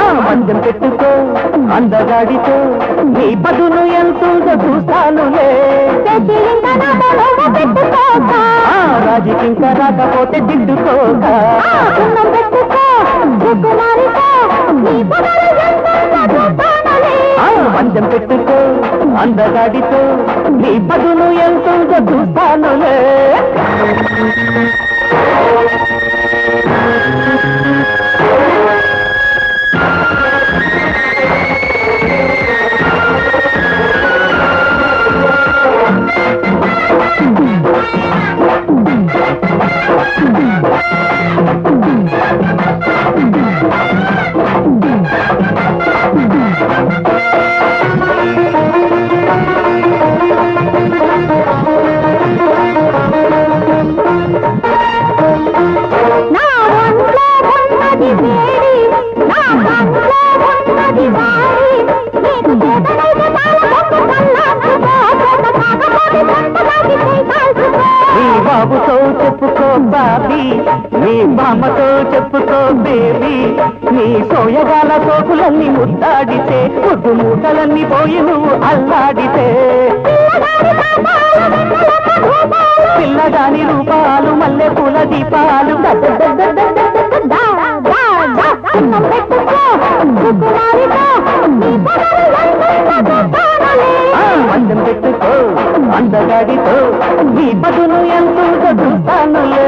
నీ పెట్టుకో అందగాడితో నీ బదులు ఎంతుందో చూస్తానులే తెచ్చిలింగ నాటలో రాజుకింక రాకపోతే దిద్దుకోక. ఆ పెట్టుకో పెట్టుకో అందగాడితో నీ బదులు ఎంతుందో చూస్తానులే బాబుతో చెప్పుకో బాబీ నీ మామతో చెప్పుకో బేబీ నీ సోయగాల సోకులన్నీ ముద్దాడితే పొద్దు మూటలన్నీ పోయి నువ్వు అల్లాడితే రూపాలు. పిల్లగాని రూపాలు మల్లె పూల దీపాలు దా, పెట్టుకో, సుకుమారితో నీ పెట్టుకో అందగాడితో నీ బదులు ఎంతో చూస్తానులే.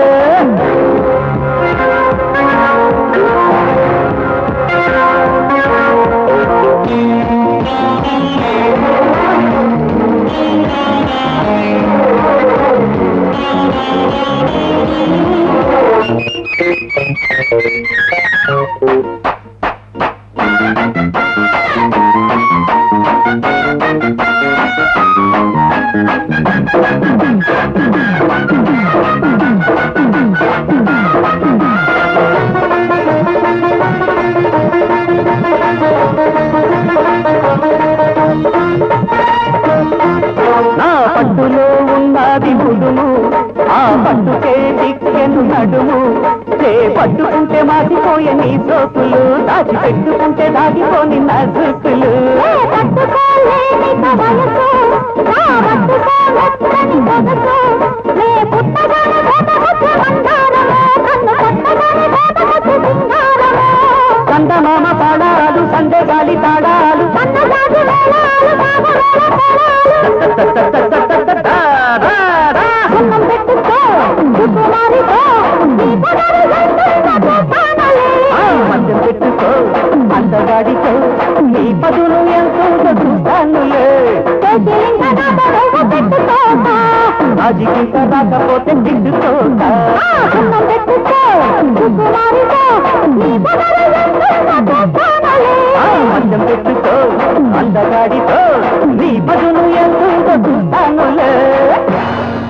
పట్టుకే దిక్కెను నడుము. చే పట్టుకుంటే మాసిపోయే నీ సోకులు. దాచి పెట్టుకుంటే దాగిపోని నా జుక్కులు ఏ తట్టుకోలేని వయసు, మధ్య పెట్టుకో అందగాడితో నీ పదులు ఎంతో చూస్తానులే చేతిలింగ నాటలో రాకపోతే దిద్దుకోక ఆ పెట్టుకో, సుకుమారితో, నీ పదవి ఎంతుందో చూస్తానలే.